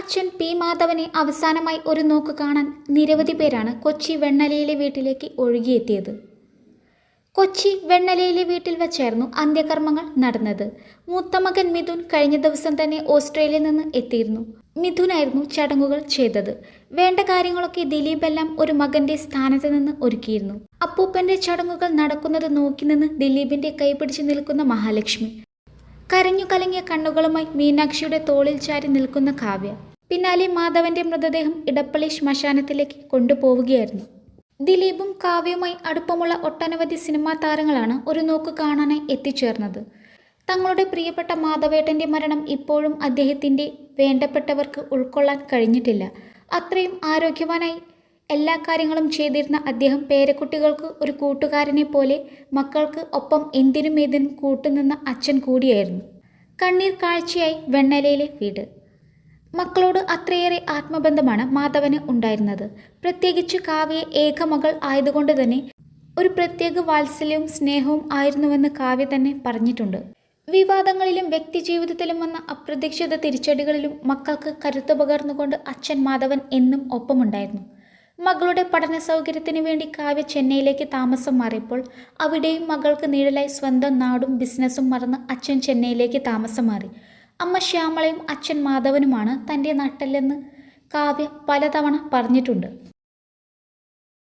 അച്ഛൻ പി മാധവനെ അവസാനമായി ഒരു നോക്ക് കാണാൻ നിരവധി പേരാണ് കൊച്ചി വെണ്ണലയിലെ വീട്ടിലേക്ക് ഒഴുകിയെത്തിയത്. കൊച്ചി വെണ്ണലയിലെ വീട്ടിൽ വച്ചായിരുന്നു അന്ത്യകർമ്മങ്ങൾ നടന്നത്. മൂത്തമകൻ മിഥുൻ കഴിഞ്ഞ ദിവസം തന്നെ ഓസ്ട്രേലിയയിൽ നിന്ന് എത്തിയിരുന്നു. മിഥുനായിരുന്നു ചടങ്ങുകൾ ചെയ്തത്. വേണ്ട കാര്യങ്ങളൊക്കെ ദിലീപ് എല്ലാം ഒരു മകന്റെ സ്ഥാനത്ത് നിന്ന് ഒരുക്കിയിരുന്നു. അപ്പൂപ്പന്റെ ചടങ്ങുകൾ നടക്കുന്നത് നോക്കി നിന്ന് ദിലീപിന്റെ കൈപിടിച്ച് നിൽക്കുന്ന മഹാലക്ഷ്മി. കരഞ്ഞു കലങ്ങിയ കണ്ണുകളുമായി മീനാക്ഷിയുടെ തോളിൽ ചാരി നിൽക്കുന്ന കാവ്യ. പിന്നാലെ മാധവന്റെ മൃതദേഹം ഇടപ്പള്ളി ശ്മശാനത്തിലേക്ക് കൊണ്ടുപോവുകയായിരുന്നു. ദിലീപും കാവ്യവുമായി അടുപ്പമുള്ള ഒട്ടനവധി സിനിമാ താരങ്ങളാണ് ഒരു നോക്ക് കാണാനായി എത്തിച്ചേർന്നത്. തങ്ങളുടെ പ്രിയപ്പെട്ട മാധവേട്ടന്റെ മരണം ഇപ്പോഴും അദ്ദേഹത്തിന്റെ വേണ്ടപ്പെട്ടവർക്ക് ഉൾക്കൊള്ളാൻ കഴിഞ്ഞിട്ടില്ല. അത്രയും ആരോഗ്യവാനായി എല്ലാ കാര്യങ്ങളും ചെയ്തിരുന്ന അദ്ദേഹം പേരക്കുട്ടികൾക്ക് ഒരു കൂട്ടുകാരനെ പോലെ മക്കൾക്ക് ഒപ്പം എന്തിനും ഏതിനും കൂട്ടുനിന്ന അച്ഛൻ കൂടിയായിരുന്നു. കണ്ണീർ കാഴ്ചയായി വെണ്ണലയിലെ വീട്. മക്കളോട് അത്രയേറെ ആത്മബന്ധമാണ് മാധവന് ഉണ്ടായിരുന്നത്. പ്രത്യേകിച്ച് കാവ്യ ഏകമകൾ ആയതുകൊണ്ട് തന്നെ ഒരു പ്രത്യേക വാത്സല്യവും സ്നേഹവും ആയിരുന്നുവെന്ന് കാവ്യ തന്നെ പറഞ്ഞിട്ടുണ്ട്. വിവാദങ്ങളിലും വ്യക്തിജീവിതത്തിലും വന്ന അപ്രതീക്ഷിത തിരിച്ചടികളിലും മക്കൾക്ക് കരുത്ത് പകർന്നുകൊണ്ട് അച്ഛൻ മാധവൻ എന്നും ഒപ്പമുണ്ടായിരുന്നു. മകളുടെ പഠന സൗകര്യത്തിന് വേണ്ടി കാവ്യ ചെന്നൈയിലേക്ക് താമസം മാറിയപ്പോൾ അവിടെയും മകൾക്ക് നിഴലായി സ്വന്തം നാടും ബിസിനസ്സും മറന്ന് അച്ഛൻ ചെന്നൈയിലേക്ക് താമസം മാറി. അമ്മ ശ്യാമളയും അച്ഛൻ മാധവനുമാണ് തന്റെ നട്ടല്ലെന്ന് കാവ്യ പലതവണ പറഞ്ഞിട്ടുണ്ട്.